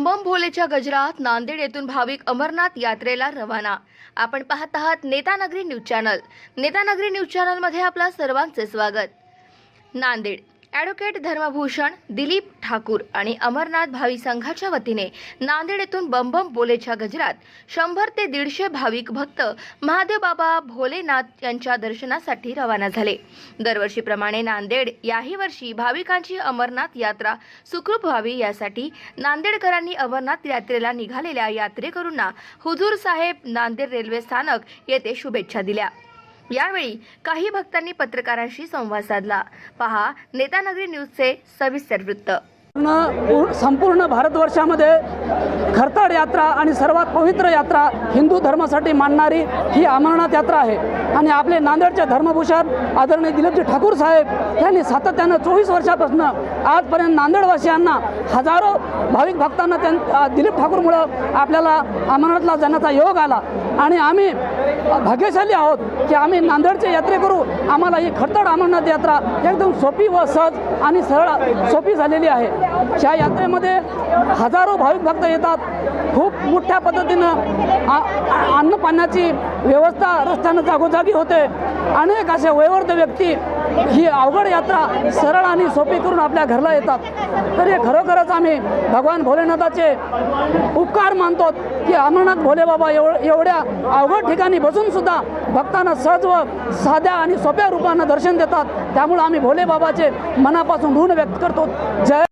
बोलेच्या गजरात नांदेड येथून भाविक अमरनाथ यात्रेला रवाना. आपण पाहत आहात Netanagari news channel. Netanagari news चॅनलमध्ये आपलं सर्वांचे स्वागत. नांदेड. ॲडव्होकेट धर्मभूषण दिलीप ठाकूर आणि अमरनाथ भावी संघाच्या वतीने नांदेड येथून बंबम बोलेच्या गजरात शंभर ते दीडशे भाविक भक्त महादेव बाबा भोलेनाथ यांच्या दर्शनासाठी रवाना झाले. दरवर्षीप्रमाणे नांदेड याही वर्षी भाविकांची अमरनाथ यात्रा सुखरूप व्हावी यासाठी नांदेडकरांनी अमरनाथ यात्रेला निघालेल्या यात्रेकरूंना हुजूर साहेब नांदेड रेल्वे स्थानक येथे शुभेच्छा दिल्या. यावेळी काही भक्तांनी पत्रकारांशी संवाद साधला. पहा नेतानगरी न्यूजचे सविस्तर वृत्त. पूर्ण संपूर्ण भारतवर्षामध्ये खरताड यात्रा आणि सर्वात पवित्र यात्रा हिंदू धर्मासाठी मानणारी ही अमरनाथ यात्रा आहे. आणि आपले नांदेडचे धर्मभूषण आदरणीय दिलीपजी ठाकूर साहेब यांनी सातत्यानं चोवीस वर्षापासून आजपर्यंत नांदेडवासियांना हजारो भाविक भक्तांना त्यां दिलीप ठाकूरमुळं आपल्याला अमरनाथला जाण्याचा योग आला. आणि आम्ही भाग्यशाली आहोत की आम्ही नांदेडचे यात्रेकरू आम्हाला ही खडतड अमरनाथ यात्रा एकदम सोपी व सहज आणि सरळ सोपी झालेली आहे. या यात्रेमध्ये हजारो भाविक भक्त येतात. खूप मोठ्या पद्धतीनं आ- अन्न पाण्याची व्यवस्था रस्त्यानं जागोजागी होते. अनेक असे वयवर्ध व्यक्ती ही अवघड यात्रा सरळ आणि सोपी करून आपल्या घरला येतात. तर हे खरोखरच आम्ही भगवान भोलेनाथाचे उपकार मानतो की अमरनाथ भोले बाबा एव एवढ्या अवघड ठिकाणी बसून सुद्धा भक्तांना सहज व साध्या आणि सोप्या रूपानं दर्शन देतात. त्यामुळे आम्ही भोले बाबाचे मनापासून ऋण व्यक्त करतो. जय